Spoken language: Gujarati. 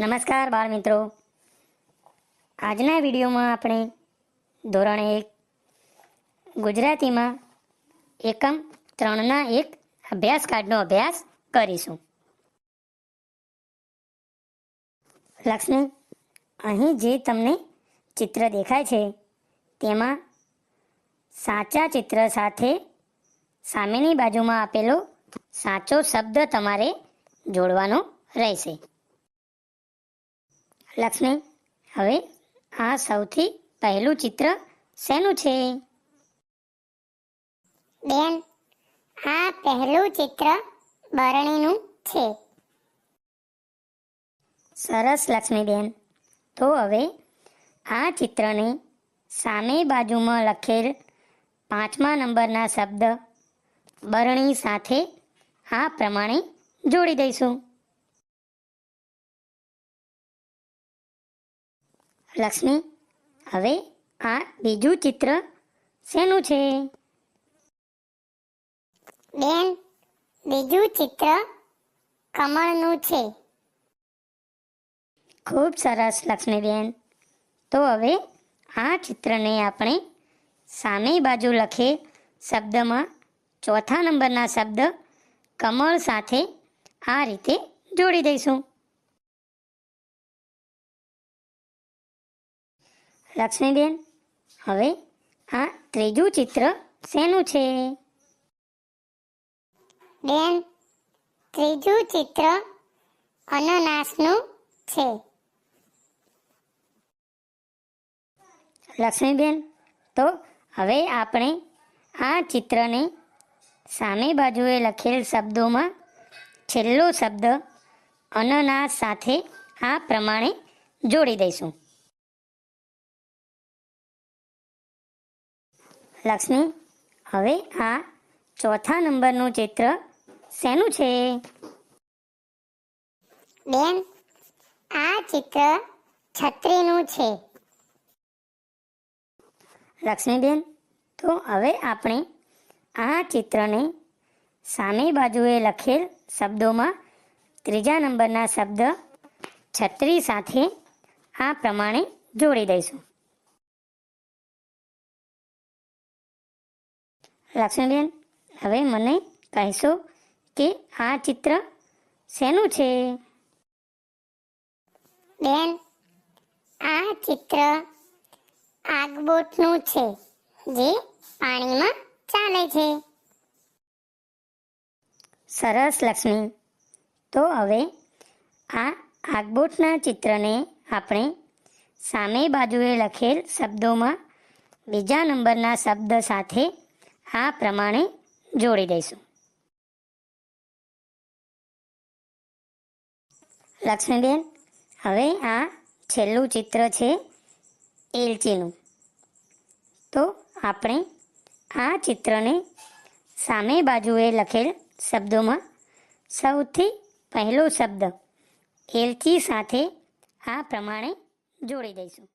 નમસ્કાર બાળ મિત્રો. આજના વિડીયોમાં આપણે ધોરણ એક ગુજરાતીમાં એકમ ત્રણના એક અભ્યાસ કાર્ડનો અભ્યાસ કરીશું. લક્ષ્મી, અહીં જે તમને ચિત્ર દેખાય છે, તેમાં સાચા ચિત્ર સાથે સામેની બાજુમાં આપેલો સાચો શબ્દ તમારે જોડવાનો રહેશે. લક્ષ્મી હવે આ સૌથી પહેલું ચિત્ર શેનું છે? બેન આ પહેલું ચિત્ર બરણીનું છે. સરસ લક્ષ્મીબેન. તો હવે આ ચિત્રને સામે બાજુમાં લખેલ પાંચમા નંબરના શબ્દ બરણી સાથે આ પ્રમાણે જોડી દઈશું. લક્ષ્મી હવે આ બીજું ચિત્ર શેનું છે? બેન બીજું ચિત્ર કમળનું છે. ખૂબ સરસ લક્ષ્મીબેન. તો હવે આ ચિત્રને આપણે સામે બાજુ લખે શબ્દમાં ચોથા નંબરના શબ્દ કમળ સાથે આ રીતે જોડી દઈશું. લક્ષ્મીબેન હવે આ ત્રીજું ચિત્ર શેનું છે? બેન ત્રીજું ચિત્ર અનનાસનું છે. લક્ષ્મીબેન તો હવે આપણે આ ચિત્રને સામે બાજુએ લખેલ શબ્દોમાં છેલ્લો શબ્દ અનનાસ સાથે આ પ્રમાણે જોડી દઈશું. લક્ષ્મી હવે આ ચોથા નંબરનું ચિત્ર શેનું છે? બેન આ ચિત્ર છત્રીનું છે. લક્ષ્મીબેન તો હવે આપણે આ ચિત્રને સામે બાજુએ લખેલ શબ્દોમાં ત્રીજા નંબરના શબ્દ છત્રી સાથે આ પ્રમાણે જોડી દઈશું. લક્ષ્મીબેન હવે મને કહેશો કે આ ચિત્ર શેનું છે? બેન આ ચિત્ર આગબોટનું છે જે પાણીમાં ચાલે છે. સરસ લક્ષ્મી તો હવે આ આગબોટના ચિત્રને આપણે સામે બાજુએ લખેલ શબ્દોમાં બીજા નંબરના શબ્દ સાથે આ પ્રમાણે જોડી દઈશું. લક્ષ્મીબેન, હવે આ છેલ્લું ચિત્ર છે એલચીનું. તો આપણે આ ચિત્રને સામે બાજુએ લખેલ શબ્દોમાં સૌથી પહેલો શબ્દ એલચી સાથે આ પ્રમાણે જોડી દઈશું.